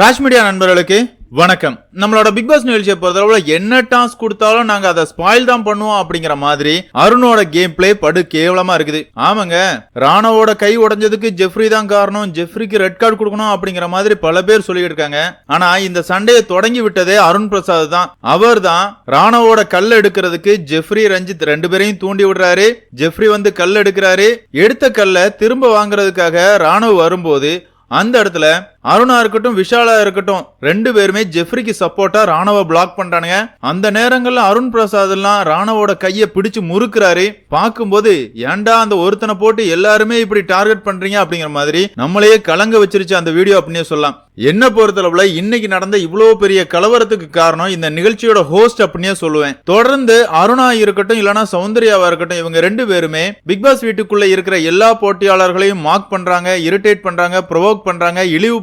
Raj media நண்பர்களுக்கு வணக்கம். நம்மளோட பிக் பாஸ் நிகழ்ச்சியை பொறுத்தளவுல என்ன டாஸ்க் கொடுத்தாலும் நாங்க அதை ஸ்பாயில் தான் பண்ணுவோம் அப்படிங்கிற மாதிரி அருணோட கேம் பிளே படு கேவலமா இருக்குது. ஆமாங்க ராணவோட கை உடைஞ்சதுக்கு ஜெஃப்ரி தான் காரணம். ஜெஃப்ரிக்கு ரெட் கார்டு கொடுக்கணும் அப்படிங்கிற மாதிரி பல பேர் சொல்லிட்டு இருக்காங்க ஆனா இந்த சண்டையை தொடங்கி விட்டதே அருண் பிரசாத் தான். அவர் தான் ராணவோட கல் எடுக்கிறதுக்கு ஜெஃப்ரி ரஞ்சித் ரெண்டு பேரையும் தூண்டி விடுறாரு. ஜெஃப்ரி வந்து கல் எடுக்கிறாரு. எடுத்த கல்லை திரும்ப வாங்குறதுக்காக ராணுவ வரும்போது அந்த இடத்துல அருணா இருக்கட்டும் விஷாலா இருக்கட்டும் ரெண்டு பேருமே ஜெஃப்ரிக்கு சப்போர்ட்டா ராணுவ பிளாக் பண்றானுங்க. அந்த நேரங்கள்ல அருண் பிரசாத் எல்லாம் ராணுவோட கைய பிடிச்சு முறுக்குறாரு. பார்க்கும்போது ஏன்டா அந்த ஒருத்தனை போட்டு எல்லாருமே இப்படி டார்கெட் பண்றீங்க? அப்படிங்கிற மாதிரி நம்மளையே கலங்க வச்சிருச்சு அந்த வீடியோ அப்படின்னே சொல்லலாம். என்ன பொறுத்தளவுல இன்னைக்கு நடந்த இவ்வளவு பெரிய கலவரத்துக்கு காரணம் இந்த நிகழ்ச்சியோட ஹோஸ்ட் அப்படின்னே சொல்லுவேன். தொடர்ந்து அருணா இருக்கட்டும் இல்லனா சௌந்தர்யாவா இருக்கட்டும் இவங்க ரெண்டு பேருமே பிக் பாஸ் வீட்டுக்குள்ள இருக்கிற எல்லா போட்டியாளர்களையும் மார்க் பண்றாங்க இரிட்டேட் பண்றாங்க ப்ரொவோக் பண்றாங்க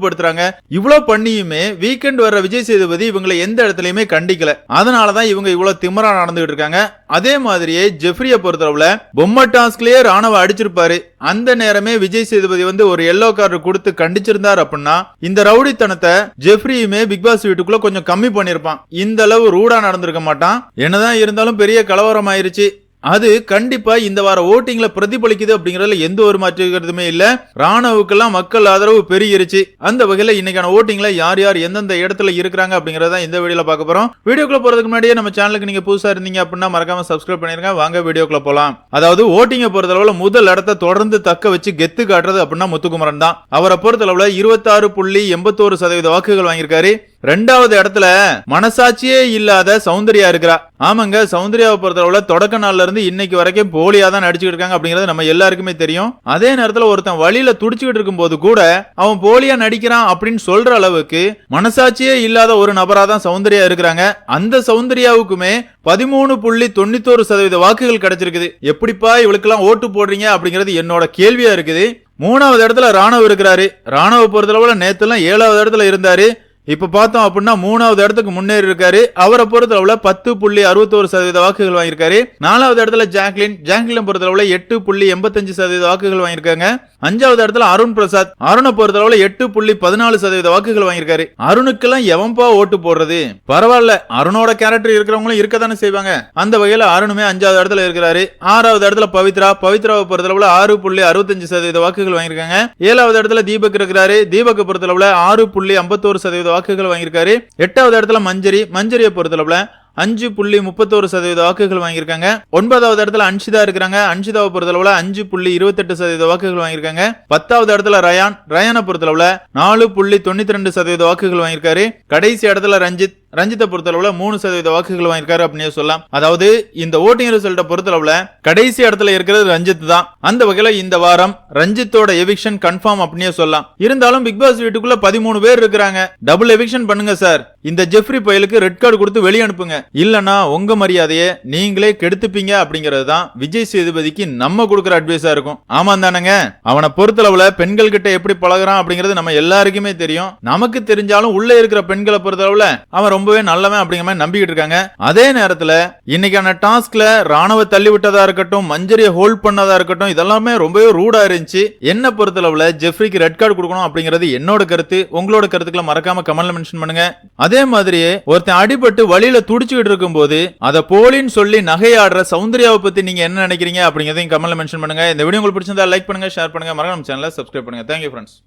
இழிவுபடுத்துறாங்க இவ்வளவு பண்ணியுமே வீக்கெண்ட் வர்ற விஜய் சேதுபதி இவங்களை எந்த இடத்துலயுமே கண்டிக்கல. அதனாலதான் இவங்க இவ்வளவு திமரா நடந்துகிட்டு இருக்காங்க. அதே மாதிரியே ஜெஃப்ரிய பொறுத்தளவுல பொம்மை டாஸ்க்லயே ராணுவ அடிச்சிருப்பாரு. அந்த நேரமே விஜய் சேதுபதி வந்து ஒரு எல்லோ கார்டு கொடுத்து கண்டிச்சிருந்தார் அப்படின்னா இந்த ரவுடித்தனத்தை ஜெஃப்ரியுமே பிக் பாஸ் வீட்டுக்குள்ள கொஞ்சம் கம்மி பண்ணிருப்பான் இந்த அளவு ரூடா நடந்திருக்க மாட்டான். என்னதான் இருந்தாலும் பெரிய கலவரம் ஆயிருச்சு அது கண்டிப்பா இந்த வார ஓட்டிங்ல பிரதிபலிக்குது அப்படிங்கறதுல எந்த ஒரு மாற்று இல்ல. ராணுவுக்கெல்லாம் மக்கள் ஆதரவு பெருகிருச்சு. அந்த வகையில இன்னைக்கான ஓட்டிங்ல யார் யார் எந்தெந்த இடத்துல இருக்கிறாங்க அப்படிங்கறத இந்த வீடியோல பார்க்க போறோம். வீடியோக்குள்ள போறதுக்கு முன்னாடியே நம்ம சேனலுக்கு நீங்க புதுசா இருந்தீங்க அப்படின்னா மறக்காம சப்ஸ்கிரைப் பண்ணிருங்க. வாங்க வீடியோக்குள்ள போலாம். அதாவது ஓட்டிங்க பொறுத்தளவுல முதல் இடத்த தொடர்ந்து தக்க வச்சு கெத்து காட்டுறது அப்படின்னா முத்துக்குமரன் தான். அவரை பொறுத்த அளவுல இருபத்தாறு புள்ளி எண்பத்தோரு சதவீத வாக்குகள் வாங்கியிருக்காரு. ரெண்டாவது இடத்துல மனசாட்சியே இல்லாத சௌந்தர்யா இருக்கிறா. ஆமாங்க சௌந்தர்யாவை பொறுத்தளவுல தொடக்க நாள்ல இருந்து இன்னைக்கு வரைக்கும் போலியா தான் நடிச்சுக்கிட்டு இருக்காங்க அப்படிங்கறது நம்ம எல்லாருக்குமே தெரியும். அதே நேரத்துல ஒருத்தன் வழியில துடிச்சுக்கிட்டு இருக்கும் போது கூட அவன் போலியா நடிக்கிறான் அப்படின்னு சொல்ற அளவுக்கு மனசாட்சியே இல்லாத ஒரு நபரா தான் சௌந்தர்யா இருக்கிறாங்க. அந்த சௌந்தர்யாவுக்குமே பதிமூணு புள்ளி தொண்ணூத்தோரு சதவீத வாக்குகள் கிடைச்சிருக்குது. எப்படிப்பா இவளுக்கெல்லாம் ஓட்டு போடுறீங்க அப்படிங்கிறது என்னோட கேள்வியா இருக்குது. மூணாவது இடத்துல ராணுவ இருக்கிறாரு. ராணுவ பொறுத்தளவுல நேத்துல ஏழாவது இடத்துல இருந்தாரு. இப்போ பார்த்தோம் அப்படின்னா மூணாவது இடத்துக்கு முன்னேறி இருக்காரு. அவரை பொறுத்தளவுல பத்து புள்ளி அறுபத்தோரு சதவீத வாக்குகள் வாங்கியிருக்காரு. நாலாவது இடத்துல ஜாக்லின். ஜாக்லின் பொறுத்தளவுல எட்டு புள்ளி எண்பத்தஞ்சு சதவீத வாக்குகள் வாங்கியிருக்காங்க. அஞ்சாவது இடத்துல அருண் பிரசாத். அருணை பொறுத்தளவுல எட்டு புள்ளி பதினாலு சதவீத வாக்குகள் வாங்கியிருக்காரு. அருணுக்கெல்லாம் எவன்பா ஓட்டு போடுறது? பரவாயில்ல. அருணோட கேரக்டர் இருக்கிறவங்களும் இருக்க தானே செய்வாங்க. அந்த வகையில அருணுமே அஞ்சாவது இடத்துல இருக்கிறாரு. ஆறாவது இடத்துல பவித்ரா. பவித்ராவை பொறுத்தளவுல ஆறு புள்ளி அறுபத்தஞ்சு சதவீத வாக்குகள் வாங்கியிருக்காங்க. ஏழாவது இடத்துல தீபக் இருக்கிறாரு. தீபக் பொறுத்தளவுல ஆறு புள்ளி ஐம்பத்தோரு சதவீத வாக்குகள் வாங்கியிருக்காரு. எட்டாவது இடத்துல மஞ்சரி மஞ்சரியை பொறுத்தளவுல அஞ்சு புள்ளி முப்பத்தோரு சதவீத வாக்குகள் வாங்கியிருக்காங்க. ஒன்பதாவது இடத்துல அன்ஷிதா இருக்கிறாங்க. அன்ஷிதாவை பொறுத்தளவுல அஞ்சு புள்ளி இருபத்தெட்டு சதவீத வாக்குகள் வாங்கியிருக்காங்க. பத்தாவது இடத்துல ரயான் ரயானை பொறுத்தளவுல நாலு புள்ளி தொண்ணூத்தி ரெண்டு சதவீத வாக்குகள் வாங்கியிருக்காரு. கடைசி இடத்துல ரஞ்சித் ரஞ்சித்தை பொறுத்தளவுல மூணு சதவீத வாக்குகள் வாங்கியிருக்காரு அப்படின்னு சொல்லலாம். அதாவது இந்த ஓட்டிங் ரிசல்ட்டை பொறுத்தளவுல கடைசி இடத்துல இருக்கிறது ரஞ்சித் தான். அந்த வகையில இந்த வாரம் ரஞ்சித்தோட எவிக்ஷன் கன்ஃபார்ம் அப்படின்னே சொல்லலாம். இருந்தாலும் பிக் பாஸ் வீட்டுக்குள்ள பதிமூணு பேர் இருக்கிறாங்க. டபுள் எவிக்ஷன் பண்ணுங்க சார் இந்த ஜெஃப்ரி பயலுக்கு ரெட் கார்டு கொடுத்து வெளியே அனுப்புங்க. இல்லனா உங்க மரியாதையை நீங்களே கெடுத்துப்பீங்க அப்படிங்கிறது தான் விஜய் சேதுபதிக்கு நம்ம கொடுக்குற அட்வைஸா இருக்கும். ஆமா தானங்க? அவனை பொறுத்தளவுல பெண்கள் கிட்ட எப்படி பழகுறான் அப்படிங்கிறது நம்ம எல்லாருக்குமே தெரியும். நமக்கு தெரிஞ்சாலும் உள்ள இருக்கிற பெண்களை பொறுத்தளவுல அவன் ரொம்பவே நல்லவன் அப்படிங்கிற மாதிரி நம்பிக்கிட்டு இருக்காங்க. அதே நேரத்துல இன்னைக்கான டாஸ்க்ல ராணுவ தள்ளி விட்டதா இருக்கட்டும் மஞ்சரியை ஹோல்ட் பண்ணதா இருக்கட்டும் இதெல்லாமே ரொம்பவே ரூடா இருந்துச்சு. என்ன பொறுத்தளவுல ஜெஃப்ரிக்கு ரெட் கார்டு கொடுக்கணும் அப்படிங்கிறது என்னோட கருத்து. உங்களோட கருத்துக்களை மறக்காம கமெண்ட்ல மென்ஷன் பண்ணுங்க. அதே மாதிரியே ஒருத்தன் அடிபட்டு வழியில துடிச்சுக்கிட்டு இருக்கும்போது அதை போலின்னு சொல்லி நகையாடுற சௌந்தர்யாவை பத்தி நீங்க என்ன நினைக்கிறீங்க அப்படிங்கறதையும் கமெண்ட்ல மென்ஷன் பண்ணுங்க. இந்த வீடியோ உங்களுக்கு பிடிச்சிருந்தா லைக் பண்ணுங்க ஷேர் பண்ணுங்க. மறக்காம சேனலை சப்ஸ்கிரைப் பண்ணுங்க. Thank you friends